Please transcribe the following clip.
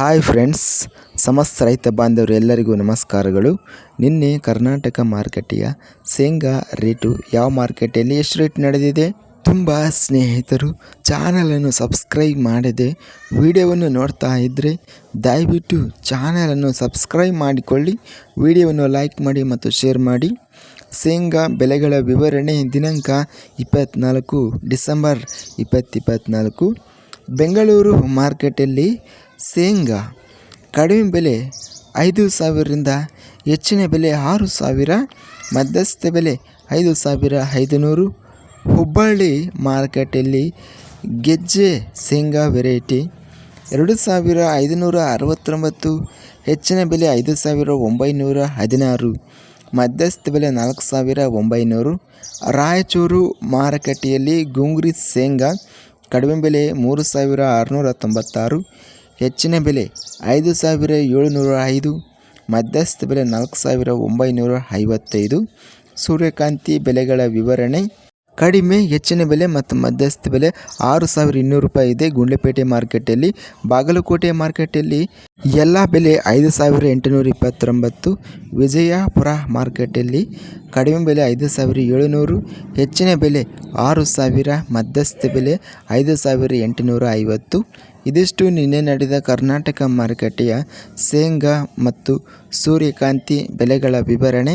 Hi friends, ಸಮಸ್ತ ರೈತ ಬಾಂಧವರು ಎಲ್ಲರಿಗೂ ನಮಸ್ಕಾರಗಳು. ನಿನ್ನೆ ಕರ್ನಾಟಕ ಮಾರುಕಟ್ಟೆಯ ಶೇಂಗಾ ರೇಟು ಯಾವ ಮಾರ್ಕೆಟಲ್ಲಿ ಎಷ್ಟು ರೇಟ್ ನಡೆದಿದೆ? ತುಂಬ ಸ್ನೇಹಿತರು, ಚಾನಲನ್ನು ಸಬ್ಸ್ಕ್ರೈಬ್ ಮಾಡದೆ ವಿಡಿಯೋವನ್ನು ನೋಡ್ತಾ ಇದ್ದರೆ ದಯವಿಟ್ಟು ಚಾನಲನ್ನು ಸಬ್ಸ್ಕ್ರೈಬ್ ಮಾಡಿಕೊಳ್ಳಿ, ವಿಡಿಯೋವನ್ನು ಲೈಕ್ ಮಾಡಿ ಮತ್ತು ಶೇರ್ ಮಾಡಿ. ಶೇಂಗಾ ಬೆಲೆಗಳ ವಿವರಣೆ ದಿನಾಂಕ ಇಪ್ಪತ್ತ್ನಾಲ್ಕು ಡಿಸೆಂಬರ್ ಇಪ್ಪತ್ತಿಪ್ಪತ್ತ್ನಾಲ್ಕು ಬೆಂಗಳೂರು ಮಾರ್ಕೆಟಲ್ಲಿ ಶೇಂಗಾ. ಕಡಿಮೆ ಬೆಲೆ ಐದು ಸಾವಿರದಿಂದ ಹೆಚ್ಚಿನ ಬೆಲೆ ಆರು ಸಾವಿರ, ಮಧ್ಯಸ್ಥ ಬೆಲೆ ಐದು ಸಾವಿರ ಐದುನೂರು. ಹುಬ್ಬಳ್ಳಿ ಮಾರ್ಕೆಟಲ್ಲಿ ಗೆಜ್ಜೆ ಶೇಂಗಾ ವೆರೈಟಿ ಎರಡು ಸಾವಿರ ಐದುನೂರ ಅರವತ್ತೊಂಬತ್ತು, ಹೆಚ್ಚಿನ ಬೆಲೆ ಐದು ಸಾವಿರ ಒಂಬೈನೂರ ಹದಿನಾರು, ಮಧ್ಯಸ್ಥ ಬೆಲೆ ನಾಲ್ಕು ಸಾವಿರ ಒಂಬೈನೂರು. ರಾಯಚೂರು ಮಾರುಕಟ್ಟೆಯಲ್ಲಿ ಗುಂಗ್ರಿ ಶೇಂಗಾ ಕಡಿಮೆ ಬೆಲೆ ಮೂರು ಸಾವಿರ ಆರುನೂರ ತೊಂಬತ್ತಾರು ಹೆಚ್ಚಿನ ಬೆಲೆ ಐದು ಸಾವಿರ ಏಳುನೂರ ಐದು, ಮಧ್ಯಸ್ಥ ಬೆಲೆ ನಾಲ್ಕು ಸಾವಿರ ಒಂಬೈನೂರ ಐವತ್ತೈದು. ಸೂರ್ಯಕಾಂತಿ ಬೆಲೆಗಳ ವಿವರಣೆ ಕಡಿಮೆ, ಹೆಚ್ಚಿನ ಬೆಲೆ ಮತ್ತು ಮಧ್ಯಸ್ಥ ಬೆಲೆ ಆರು ಸಾವಿರ ಇನ್ನೂರು ರೂಪಾಯಿ ಇದೆ ಗುಂಡ್ಲಪೇಟೆ ಮಾರ್ಕೆಟಲ್ಲಿ. ಬಾಗಲಕೋಟೆ ಮಾರ್ಕೆಟಲ್ಲಿ ಎಲ್ಲ ಬೆಲೆ ಐದು ಸಾವಿರ ಎಂಟುನೂರ ಇಪ್ಪತ್ತೊಂಬತ್ತು. ವಿಜಯಪುರ ಮಾರ್ಕೆಟಲ್ಲಿ ಕಡಿಮೆ ಬೆಲೆ ಐದು ಸಾವಿರ ಏಳುನೂರು. ಹೆಚ್ಚಿನ ಬೆಲೆ ಆರು ಸಾವಿರ. ಮಧ್ಯಸ್ಥ ಬೆಲೆ ಐದು ಸಾವಿರ ಎಂಟುನೂರ ಐವತ್ತು. ಇದಿಷ್ಟು ನಿನ್ನೆ ನಡೆದ ಕರ್ನಾಟಕ ಮಾರುಕಟ್ಟೆಯ ಶೇಂಗಾ ಮತ್ತು ಸೂರ್ಯಕಾಂತಿ ಬೆಲೆಗಳ ವಿವರಣೆ.